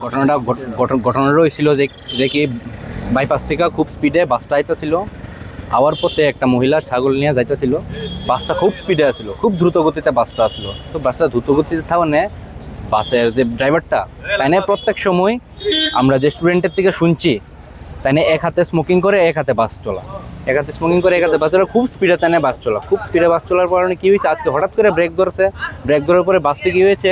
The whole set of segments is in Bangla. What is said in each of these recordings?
ঘটনাটা ঘট- ঘটন- হয়েছিল যে যে কি বাইপাস থেকে খুব স্পিডে বাসটা আইতেছিল। আওয়ার পথে একটা মহিলা ছাগল নিয়ে যাইতেছিল। বাসটা খুব স্পিডে আসছিল খুব দ্রুত গতিতে বাসটা আসলো তো বাসটা দ্রুত গতিতে থাকানে বাসের যে ড্রাইভারটা তাই প্রত্যেক সময় আমরা যে স্টুডেন্টের থেকে শুনছি তাই এক হাতে স্মোকিং করে, এক হাতে বাস চলা। এক হাতে স্মোকিং করে, এক হাতে বাস চলা, খুব স্পিডে তাই বাস চলা। খুব স্পিডে বাস চলার কারণে কী হয়েছে আজকে হঠাৎ করে ব্রেক ধরছে। ব্রেক ধরার পরে বাসটি কী হয়েছে,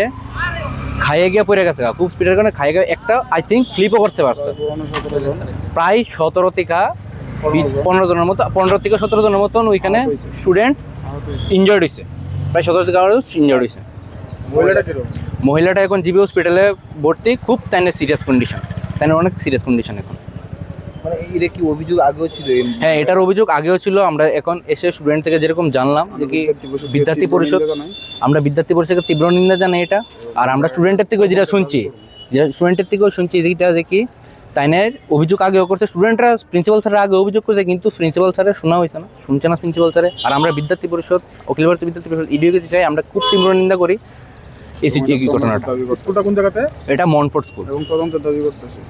খাইয়ে গিয়ে পড়ে গেছে খুব স্পিডের কারণে খাইয়ে গিয়ে একটা আই থিঙ্ক ফ্লিপও করছে বাসটা। প্রায় সতেরো থেকে পনেরো জনের মতো পনেরো থেকে সতেরো জনের মতন ওইখানে স্টুডেন্ট ইনজয়ার্ড হয়েছে। প্রায় সতেরো থেকে আরও ইনজয়ার্ড হয়েছে মহিলাটা এখন জিবি হসপিটালে ভর্তি খুব তাই সিরিয়াস কন্ডিশন তাই অনেক সিরিয়াস কন্ডিশন এখন। মানে এটা কি অভিযোগ আগেও ছিল? হ্যাঁ এটার অভিযোগ আগেও ছিল। আমরা এখন এসে স্টুডেন্ট থেকে যেরকম জানলাম যে কি বিদ্যার্থী পরিষদ আমরা বিদ্যার্থী পরিষদের তীব্র নিন্দা জানাই এটা। আর আমরা স্টুডেন্টের থেকেও যেটা শুনছি যে স্টুডেন্টের থেকেও শুনছি যেটা যে কি তাইনের অভিযোগ আগেও করছে। স্টুডেন্টরা প্রিন্সিপাল স্যারের আগে অভিযোগ করছে কিন্তু প্রিন্সিপাল স্যারের শোনা হয়েছে না। শুনছে না প্রিন্সিপাল স্যারে আর আমরা বিদ্যার্থী পরিষদ অখিল ভারতীয় বিদ্যার্থী পরিষদ ইডিওকে চাই আমরা খুব তীব্র নিন্দা করি এই ঘটনাটা। স্কুলটা কোন জায়গাতে এটা মনফোর্ট স্কুল। এবং তদন্ত দাবি করতেছে।